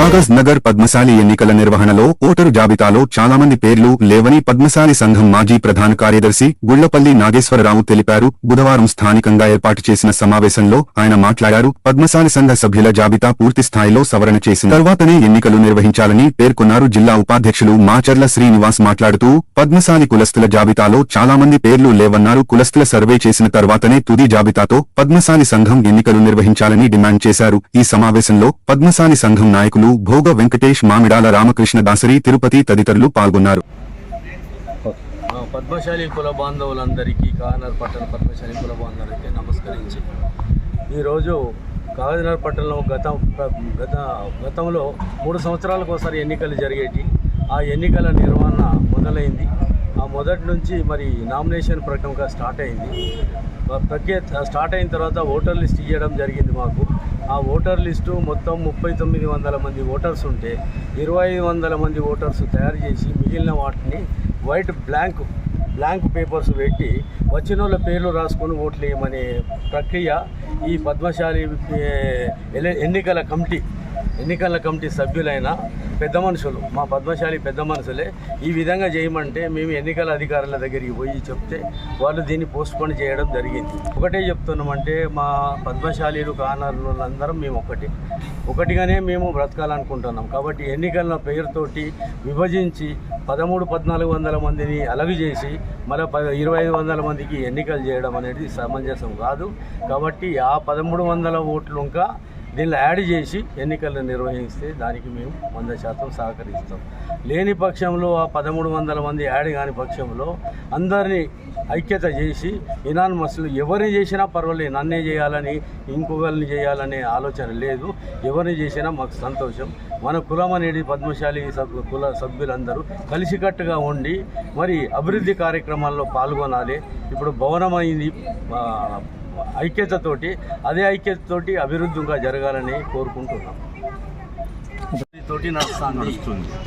కాగజ్ నగర్ పద్మశాలి ఎన్నికల నిర్వహణలో ఓటరు జాబితాలో చాలా మంది పేర్లు లేవని పద్మశాలి సంఘం మాజీ ప్రధాన కార్యదర్శి గుళ్ళపల్లి నాగేశ్వరరావు తెలిపారు. బుధవారం స్థానికంగా ఏర్పాటు చేసిన సమావేశంలో ఆయన మాట్లాడారు. పద్మశాలి సంఘ సభ్యుల జాబితా పూర్తి స్థాయిలో సవరణ చేసిన తర్వాతనే ఎన్నికలు నిర్వహించాలని పేర్కొన్నారు. జిల్లా ఉపాధ్యక్షులు మాచర్ల శ్రీనివాస్ మాట్లాడుతూ పద్మశాలి కులస్తుల జాబితాలో చాలా మంది పేర్లు లేవన్నారు. కులస్తుల సర్వే చేసిన తర్వాతనే తుది జాబితాతో పద్మశాలి సంఘం ఎన్నికలు నిర్వహించాలని డిమాండ్ చేశారు. ఈ సమావేశంలో పద్మశాలి సంఘం నాయకులు భోగ వెంకటేష్ మామిడాల రామకృష్ణ దాసరి తిరుపతి తదితరులు పాల్గొన్నారు. పద్మశాలి కుల బాంధవులందరికీ కానర్ పట్టణ పద్మశాలి కుల బాంధవులకి నమస్కరించి ఈరోజు కాకినాడ పట్టణంలో గత గత గతంలో మూడు సంవత్సరాలకు ఒకసారి ఎన్నికలు జరిగేటి ఆ ఎన్నికల నిర్వహణ మొదలైంది. ఆ మొదటి నుంచి మరి నామినేషన్ ప్రక్రియ స్టార్ట్ అయింది. ప్రక్రియ స్టార్ట్ అయిన తర్వాత ఓటర్ లిస్ట్ ఇవ్వడం జరిగింది మాకు. ఆ ఓటర్ లిస్టు మొత్తం ముప్పై తొమ్మిది వందల మంది ఓటర్స్ ఉంటే ఇరవై ఐదు వందల మంది ఓటర్స్ తయారు చేసి మిగిలిన వాటిని వైట్ బ్లాంక్ బ్లాంక్ పేపర్స్ పెట్టి వచ్చిన వాళ్ళ పేర్లు రాసుకొని ఓట్లు వేయమనే ప్రక్రియ ఈ పద్మశాలి ఎన్నికల కమిటీ ఎన్నికల కమిటీ సభ్యులైన పెద్ద మనుషులు మా పద్మశాలి పెద్ద మనుషులే ఈ విధంగా చేయమంటే మేము ఎన్నికల అధికారుల దగ్గరికి పోయి చెప్తే వాళ్ళు దీన్ని పోస్ట్పోన్ చేయడం జరిగింది. ఒకటే చెప్తున్నామంటే మా పద్మశాలీలు కానర్లు అందరం మేము ఒకటి. ఒకటిగానే మేము బ్రతకాలనుకుంటున్నాం. కాబట్టి ఎన్నికల పేరుతోటి విభజించి పదమూడు పద్నాలుగు వందల మందిని అలగు చేసి మళ్ళీ ప ఇరవై ఐదు వందల మందికి ఎన్నికలు చేయడం అనేది సమంజసం కాదు. కాబట్టి ఆ పదమూడు వందల ఓట్లు ఇంకా దీనిలో యాడ్ చేసి ఎన్నికలు నిర్వహిస్తే దానికి మేము వంద శాతం సహకరిస్తాం. లేని పక్షంలో ఆ పదమూడు వందల మంది యాడ్ కాని పక్షంలో అందరినీ ఐక్యత చేసి ఇనాన్మస్లు ఎవరిని చేసినా పర్వాలేదు నన్నే చేయాలని ఇంకొకరిని చేయాలనే ఆలోచన లేదు. ఎవరిని చేసినా మాకు సంతోషం. మన కులం అనేది పద్మశాలి కుల సభ్యులందరూ కలిసికట్టుగా ఉండి మరి అభివృద్ధి కార్యక్రమాల్లో పాల్గొనాలి. ఇప్పుడు భవనం అయింది ఐక్యతతోటి అదే ఐక్యతతోటి అభివృద్ధిగా జరగాలని కోరుకుంటున్నాం. తోటి నడుస్తుంది.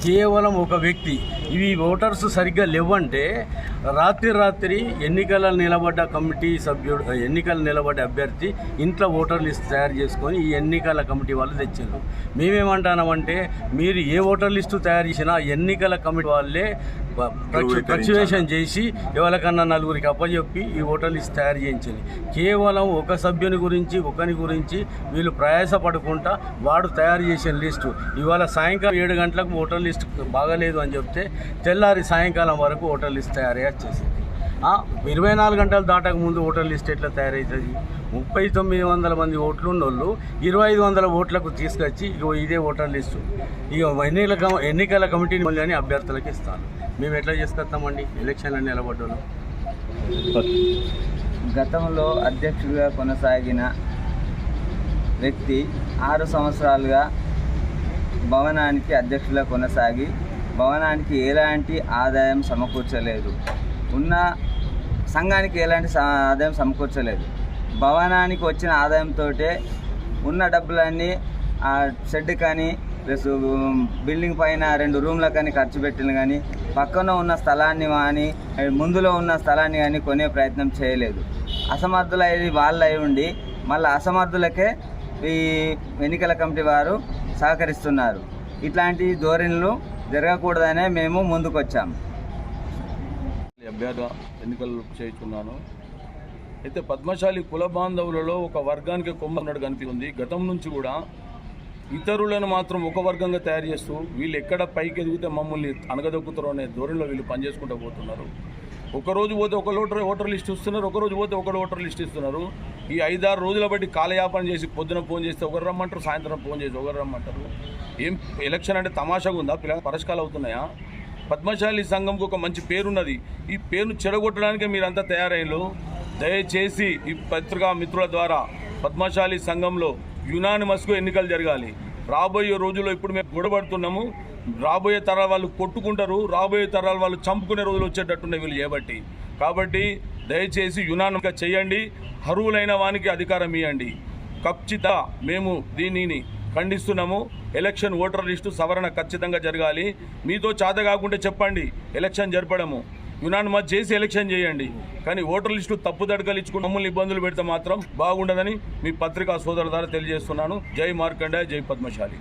కేవలం ఒక వ్యక్తి. ఇవి ఓటర్స్ సరిగ్గా లేవంటే రాత్రి రాత్రి ఎన్నికల నిలబడ్డ కమిటీ సభ్యుడు ఎన్నికల నిలబడ్డ అభ్యర్థి ఇంట్లో ఓటర్ లిస్ట్ తయారు చేసుకొని ఈ ఎన్నికల కమిటీ వాళ్ళు తెచ్చారు. మేమేమంటున్నామంటే మీరు ఏ ఓటర్ లిస్టు తయారు చేసినా ఎన్నికల కమిటీ వాళ్ళే ప్రచువేషన్ చేసి ఎవరికన్నా నలుగురికి అప్పచెప్పి ఈ ఓటర్ లిస్ట్ తయారు చేయించాలి. కేవలం ఒక సభ్యుని గురించి ఒకని గురించి వీళ్ళు ప్రయాసపడుకుంటా వాడు తయారు చేసిన లిస్టు. ఇవాళ సాయంకాలం ఏడు గంటలకు ఓటర్ లిస్ట్ బాగాలేదు అని చెప్తే తెల్లారి సాయంకాలం వరకు ఓటర్ లిస్ట్ తయారయ్యే వచ్చేసింది ఆ, ఇరవై నాలుగు గంటలు దాటక ముందు ఓటర్ లిస్ట్ ఎట్లా తయారవుతుంది? ముప్పై తొమ్మిది వందల మంది ఓట్లు ఉన్నోళ్ళు ఇరవై ఐదు వందల ఓట్లకు తీసుకొచ్చి ఇగో ఇదే ఓటర్ లిస్టు. ఇక ఎన్నికల ఎన్నికల కమిటీని మళ్ళీ అని అభ్యర్థులకు ఇస్తాను మేము ఎట్లా చేసుకొస్తామండి? ఎలక్షన్లు నిలబడ్డాను గతంలో అధ్యక్షుడిగా కొనసాగిన వ్యక్తి ఆరు సంవత్సరాలుగా భవనానికి అధ్యక్షుడిగా కొనసాగి భవనానికి ఎలాంటి ఆదాయం సమకూర్చలేదు. ఉన్న సంఘానికి ఎలాంటి ఆదాయం సమకూర్చలేదు. భవనానికి వచ్చిన ఆదాయంతో ఉన్న డబ్బులన్నీ ఆ షెడ్ కానీ ప్లస్ బిల్డింగ్ పైన రెండు రూమ్ల కానీ ఖర్చు పెట్టిన కానీ పక్కన ఉన్న స్థలాన్ని కానీ ముందులో ఉన్న స్థలాన్ని కానీ కొనే ప్రయత్నం చేయలేదు. అసమర్థులై వాళ్ళు అయి ఉండి మళ్ళీ అసమర్థులకే ఈ ఎన్నికల కమిటీ వారు సహకరిస్తున్నారు. ఇట్లాంటి ధోరణులు జరగకూడదనే మేము ముందుకొచ్చాము అభ్యర్థ ఎన్నికలు చేస్తున్నాను అయితే పద్మశాలి కుల బాంధవులలో ఒక వర్గానికి కొమ్మ ఉన్నట్టు కనిపిస్తుంది గతం నుంచి కూడా ఇతరులను మాత్రం ఒక వర్గంగా తయారు చేస్తూ వీళ్ళు ఎక్కడ పైకి ఎదిగితే మమ్మల్ని అనగదొక్కుతారో అనే ధోరణిలో వీళ్ళు పనిచేసుకుంటూ పోతున్నారు. ఒకరోజు పోతే ఒక ఓటర్ ఓటర్ లిస్ట్ ఇస్తున్నారు ఒకరోజు పోతే ఒకరు ఓటర్ లిస్ట్ ఇస్తున్నారు. ఈ ఐదారు రోజుల బట్టి కాలయాపన చేసి పొద్దున ఫోన్ చేస్తే ఒకరు రమ్మంటారు సాయంత్రం ఫోన్ చేసి ఒకరు రమ్మంటారు. ఏం ఎలక్షన్ అంటే తమాషాగా ఉందా? పిల్లలు పరస్కాలు అవుతున్నాయా? పద్మశాలి సంఘంకు ఒక మంచి పేరున్నది. ఈ పేరును చెడగొట్టడానికే మీరంతా తయారయ్యారు దయచేసి ఈ పత్రికా మిత్రుల ద్వారా పద్మశాలి సంఘంలో యునానిమస్గా ఎన్నికలు జరగాలి. రాబోయే రోజుల్లో ఇప్పుడు మేము గొడబడుతున్నాము రాబోయే తరాల వాళ్ళు కొట్టుకుంటారు. రాబోయే తరాల వాళ్ళు చంపుకునే రోజులు వచ్చేటట్టున్నాయి వీళ్ళు చేపట్టి. కాబట్టి దయచేసి యునానిగా చేయండి. అర్హులైన వానికి అధికారం ఇవ్వండి. ఖచ్చిత మేము దీనిని ఖండిస్తున్నాము. ఎలక్షన్ ఓటర్ లిస్టు సవరణ ఖచ్చితంగా జరగాలి. మీతో చేత కాకుంటే చెప్పండి. ఎలక్షన్ జరపడము. యునానిమస్ చేసి ఎలక్షన్ చేయండి. కానీ ఓటర్ లిస్టు తప్పు తడకలు ఇచ్చుకుని మమ్మల్ని ఇబ్బందులు పెడితే మాత్రం బాగుండదని మీ పత్రికా సోదరుల ద్వారా తెలియజేస్తున్నాను. జై మార్కండ జై పద్మశాలి.